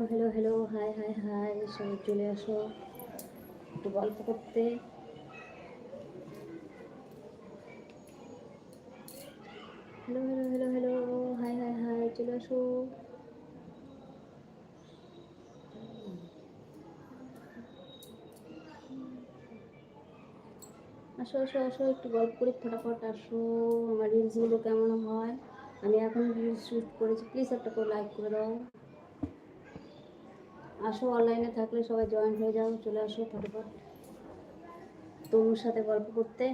Hello hello hi hi hi সবাই চলে আসো। একটু গল্প করতে। Hello hello hello hello hi hi hi চলে আসো। আসো আসো আসো, একটু গল্প করি, ফটাফট আসো। আমার রিলসগুলো কেমন হয়? আমি এখন রিলস শ্যুট করেছি প্লিজ একটা করে লাইক করে দাও। আসো অনলাইনে থাকলে সবাই জয়েন হয়ে যাও, চলে আসো ফটোফট। তনুর সাথে গল্প করতে।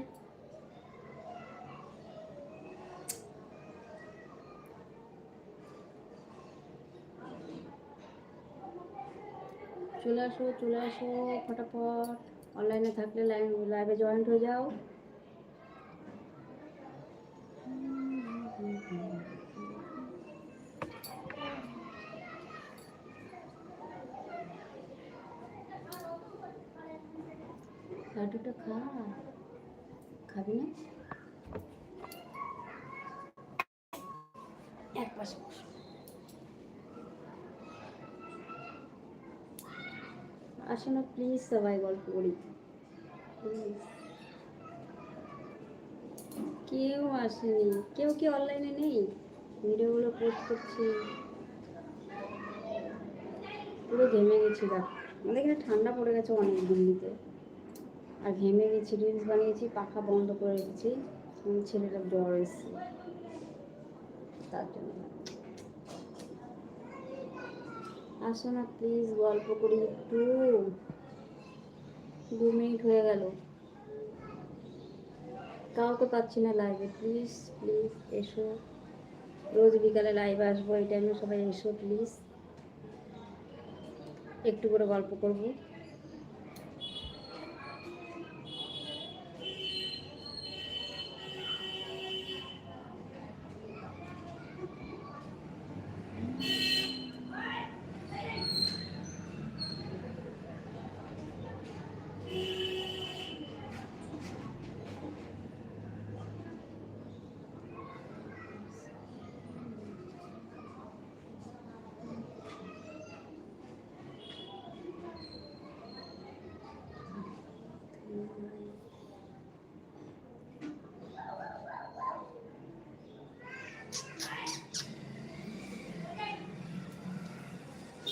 চলে আসো চলে আসো, ফটাফট। অনলাইনে থাকলে লাইভ জয়েন্ট হয়ে যাও। লাড্ডুটা খা। খাবি না? এক পাশে বস। আসো না প্লিজ সবাই গল্প করি। প্লিজ কেউ আসেনি। কেউ কি অনলাইনে নেই? ভিডিওগুলো পোস্ট করছি। পুরো ঘেমে গেছি, দেখ। আমাদের এখানে ঠান্ডা পড়ে গেছে অনেক দিল্লিতে আর ঘেমে গেছি রিলস বানিয়েছি, পাখা বন্ধ করে রেখেছি। ছেলেটার জ্বর এসেছে তার জন্য। আসো না প্লিজ গল্প করি একটু। দু মিনিট হয়ে গেল। কাউকে পাচ্ছি না লাইভে প্লিজ প্লিজ এসো। রোজ বিকালে লাইভে আসব, এই টাইমে সবাই এসো প্লিজ একটু করে গল্প করব।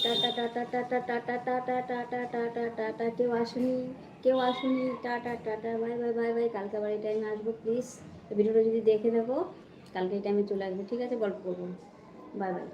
Tata tata tata tata tata tata tata tata কেউ আসুনি কেউ আসুনি tata tata bye bye bye bye কালকে আবার এই টাইমে আসব প্লিজ ভিডিওটা যদি দেখে থাকো কালকে এই টাইমে চলে আসব ঠিক আছে গল্প করব বাই বাই